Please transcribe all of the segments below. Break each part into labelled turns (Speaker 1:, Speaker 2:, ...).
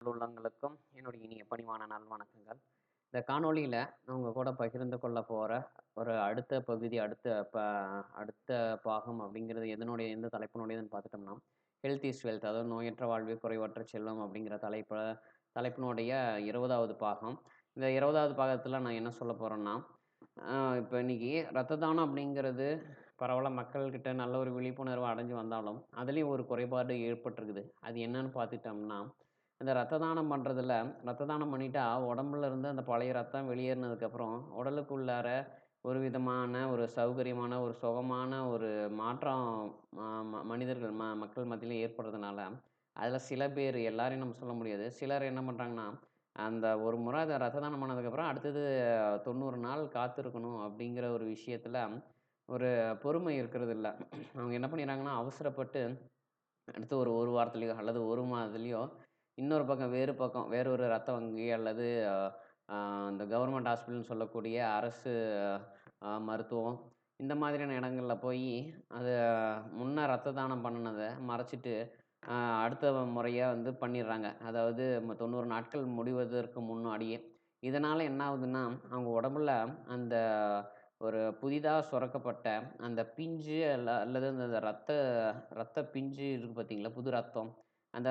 Speaker 1: உள்ளங்களுக்கும் என்னுடைய இனிய பணிவான நல்வணக்கங்கள் இந்த காணொளியில் நான் உங்கள் கூட பகிர்ந்து கொள்ள போகிற ஒரு அடுத்த பகுதி அடுத்த ப அடுத்த பாகம் அப்படிங்கிறது எதனுடைய எந்த தலைப்பினுடையதுன்னு பார்த்துட்டோம்னா ஹெல்த் இஸ் வெல்த் அதாவது நோயற்ற வாழ்வே குறைவற்ற செல்வம் அப்படிங்கிற தலைப்பு தலைப்பினுடைய இருபதாவது பாகம். இந்த இருபதாவது பாகத்தில் நான் என்ன சொல்ல போகிறேன்னா இப்போ இன்றைக்கி ரத்த தானம் அப்படிங்கிறது பரவாயில்ல மக்கள்கிட்ட நல்ல ஒரு விழிப்புணர்வு அடைஞ்சு வந்தாலும் அதுலேயும் ஒரு குறைபாடு ஏற்பட்டிருக்குது. அது என்னன்னு பார்த்துட்டோம்னா இந்த ரத்த தானம் பண்ணுறதுல ரத்த தானம் பண்ணிட்டா உடம்புல இருந்து அந்த பழைய ரத்தம் வெளியேறினதுக்கப்புறம் உடலுக்குள்ளார ஒரு விதமான ஒரு சௌகரியமான ஒரு சுகமான ஒரு மாற்றம் மனிதர்கள் ம மக்கள் மத்தியில் ஏற்படுறதுனால அதில் சில பேர் எல்லாரையும் நம்ம சொல்ல முடியாது. சிலர் என்ன பண்ணுறாங்கன்னா அந்த ஒரு முறை அதை ரத்த தானம் பண்ணதுக்கப்புறம் அடுத்தது தொண்ணூறு நாள் காத்திருக்கணும் அப்படிங்கிற ஒரு விஷயத்தில் ஒரு பொறுமை இருக்கிறது இல்லை அவங்க என்ன பண்ணிடுறாங்கன்னா அவசரப்பட்டு அடுத்து ஒரு ஒரு வாரத்துலேயோ அல்லது ஒரு மாதத்துலேயோ இன்னொரு பக்கம் வேறு பக்கம் வேறொரு ரத்த வங்கி அல்லது இந்த கவர்மெண்ட் ஹாஸ்பிட்டல்னு சொல்லக்கூடிய அரசு மருத்துவம் இந்த மாதிரியான இடங்களில் போய் அது முன்னே ரத்த தானம் பண்ணினதை மறைச்சிட்டு அடுத்த முறையாக வந்து பண்ணிடுறாங்க. அதாவது தொண்ணூறு நாட்கள் முடிவதற்கு முன்னாடியே. இதனால் என்ன ஆகுதுன்னா அவங்க உடம்புல அந்த ஒரு புதிதாக சுரக்கப்பட்ட அந்த பிஞ்சு அல்ல அல்லது அந்த ரத்த ரத்த பிஞ்சு இருக்குது பார்த்தீங்களா புது ரத்தம் அந்த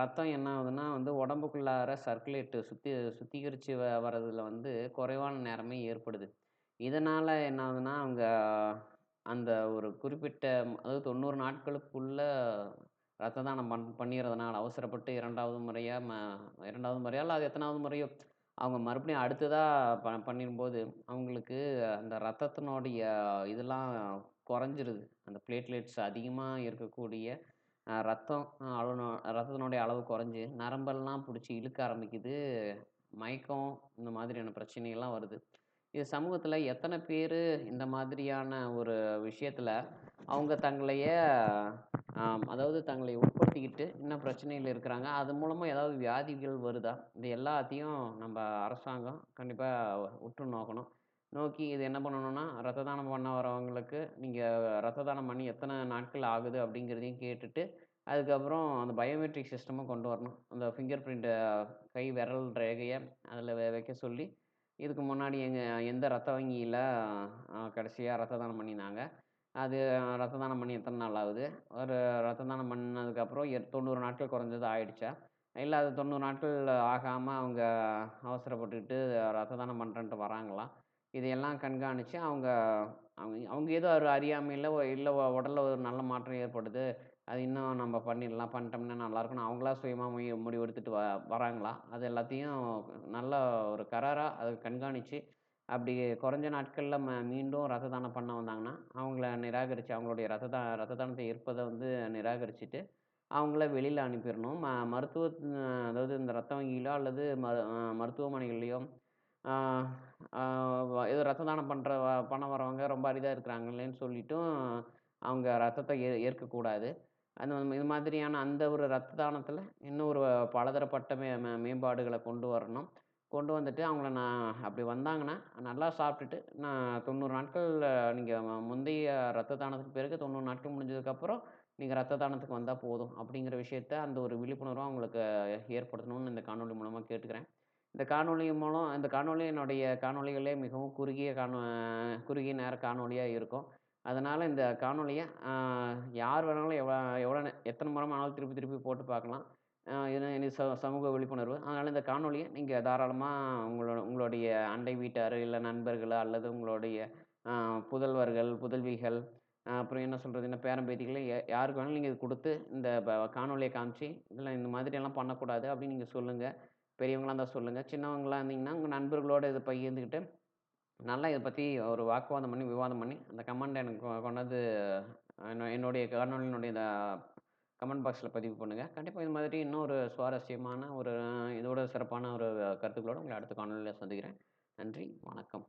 Speaker 1: ரத்தம் என்ன ஆகுதுன்னா வந்து உடம்புக்குள்ளார சர்க்குலேட்டு சுத்தி சுத்திகரித்து வ வர்றதுல வந்து குறைவான நேரமே ஏற்படுது. இதனால் என்ன ஆகுதுன்னா அவங்க அந்த ஒரு குறிப்பிட்ட அதாவது தொண்ணூறு நாட்களுக்குள்ள ரத்த தானம் பண் பண்ணிடுறதுனால அவசரப்பட்டு இரண்டாவது முறையாக ம இரண்டாவது முறையா இல்லை அது எத்தனாவது முறையோ அவங்க மறுபடியும் அடுத்ததாக ப பண்ணிடும்போது அவங்களுக்கு அந்த ரத்தத்தினுடைய இதெல்லாம் குறைஞ்சிருது. அந்த பிளேட்லெட்ஸ் அதிகமாக இருக்கக்கூடிய ரத்தம் அளவு ரத்தத்தினுடைய அளவு குறைஞ்சி நரம்பெல்லாம் பிடிச்சி இழுக்க ஆரம்பிக்குது. மயக்கம் இந்த மாதிரியான பிரச்சனைகள்லாம் வருது. இது சமூகத்தில் எத்தனை பேர் இந்த மாதிரியான ஒரு விஷயத்தில் அவங்க தங்களையே அதாவது தங்களை உட்படுத்திக்கிட்டு இன்னும் பிரச்சனையில் இருக்கிறாங்க? அது மூலமாக ஏதாவது வியாதிகள் வருதா? இது எல்லாத்தையும் நம்ம அரசாங்கம் கண்டிப்பாக உற்று நோக்கணும் நோக்கி இது என்ன பண்ணணும்னா ரத்த தானம் பண்ண வரவங்களுக்கு நீங்கள் ரத்த தானம் பண்ணி எத்தனை நாட்கள் ஆகுது அப்படிங்கிறதையும் கேட்டுட்டு அதுக்கப்புறம் அந்த பயோமெட்ரிக் சிஸ்டமும் கொண்டு வரணும். அந்த ஃபிங்கர் பிரிண்ட்டை கை விரல் ரேகையை அதில் வைக்க சொல்லி இதுக்கு முன்னாடி எங்கள் எந்த ரத்த வங்கியில் கடைசியாக ரத்த தானம் பண்ணினாங்க அது ரத்த தானம் பண்ணி எத்தனை நாள் ஆகுது? ஒரு ரத்த தானம் பண்ணதுக்கப்புறம் தொண்ணூறு நாட்கள் குறைஞ்சது ஆயிடுச்சா? இல்லை அது தொண்ணூறு நாட்கள் ஆகாமல் அவங்க அவசரப்பட்டுக்கிட்டு ரத்த தானம் பண்ணுறன்ட்டு வராங்களா? இதையெல்லாம் கண்காணித்து அவங்க அவங்க அவங்க ஏதோ ஒரு அறியாமையில் இல்லை உடலில் ஒரு நல்ல மாற்றம் ஏற்படுது. அது இன்னும் நம்ம பண்ணிடலாம் பண்ணிட்டோம்னா நல்லாயிருக்கும்னு அவங்களா சுயமாக முய முடிவு எடுத்துகிட்டு வ வராங்களா? அது எல்லாத்தையும் நல்ல ஒரு கராராக அதை கண்காணித்து அப்படி குறைஞ்ச நாட்களில் ம மீண்டும் ரத்த தானம் பண்ண வந்தாங்கன்னா அவங்கள நிராகரித்து அவங்களுடைய ரத்த தா ரத்த தானத்தை ஏற்பதை வந்து நிராகரிச்சுட்டு அவங்கள வெளியில் அனுப்பிடணும். ம மருத்துவ அதாவது இந்த ரத்த வங்கியிலோ அல்லது மரு மருத்துவமனைகள்லேயோ ஏதோ ரத்த தானம் பண்ணுற பண்ண வரவங்க ரொம்ப அரிதாக இருக்கிறாங்களேன்னு சொல்லிட்டும் அவங்க ரத்தத்தை ஏ ஏற்கக்கூடாது. அந்த இது மாதிரியான அந்த ஒரு ரத்த தானத்தில் இன்னும் ஒரு பலதரப்பட்ட மே மே- மேம்பாடுகளை கொண்டு வரணும். கொண்டு வந்துட்டு அவங்கள நான் அப்படி வந்தாங்கன்னா நல்லா சாப்பிட்டுட்டு நான் தொண்ணூறு நாட்கள் நீங்கள் முந்தைய ரத்த தானத்துக்கு பிறகு தொண்ணூறு நாட்கள் முடிஞ்சதுக்கப்புறம் நீங்கள் ரத்த தானத்துக்கு வந்தால் போதும். அப்படிங்கிற விஷயத்த அந்த ஒரு விழிப்புணர்வை அவங்களுக்கு ஏற்படுத்தணும்னு இந்த காணொலி மூலமாக கேட்டுக்கிறேன். இந்த காணொளி மூலம் இந்த காணொளி என்னுடைய காணொளிகளே மிகவும் குறுகிய காணொ குறுகிய நேர காணொளியாக இருக்கும். அதனால் இந்த காணொளியை யார் வேணாலும் எவ்வளோ எவ்வளோ எத்தனை முறை வேணாலும் திருப்பி திருப்பி போட்டு பார்க்கலாம். இது ச சமூக விழிப்புணர்வு. அதனால் இந்த காணொலியை நீங்கள் தாராளமாக உங்களோட உங்களுடைய அண்டை வீட்டார் இல்லை நண்பர்கள் அல்லது உங்களுடைய புதல்வர்கள் புதல்விகள் அப்புறம் என்ன சொல்கிறது என்ன பேரம்பேத்திகளை யாருக்கு வேணாலும் நீங்கள் இது கொடுத்து இந்த காணொலியை காமிச்சு இதில் இந்த மாதிரியெல்லாம் பண்ணக்கூடாது அப்படின்னு நீங்கள் சொல்லுங்கள் பெரியவங்களாக இருந்தால் சொல்லுங்கள் சின்னவங்களாக இருந்தீங்கன்னா உங்கள் நண்பர்களோடு இதை பகிர்ந்துக்கிட்டு நல்லா இதை பற்றி ஒரு வாக்குவாதம் பண்ணி விவாதம் பண்ணி அந்த கமெண்ட் எனக்கு கொண்டாந்து என்னுடைய காணொலியினுடைய இந்த கமெண்ட் பாக்ஸில் பதிவு பண்ணுங்கள் கண்டிப்பாக இது மாதிரி இன்னும் ஒரு சுவாரஸ்யமான ஒரு இதோட சிறப்பான ஒரு கருத்துக்களோடு உங்களை அடுத்த காணொலியில் சந்திக்கிறேன். நன்றி வணக்கம்.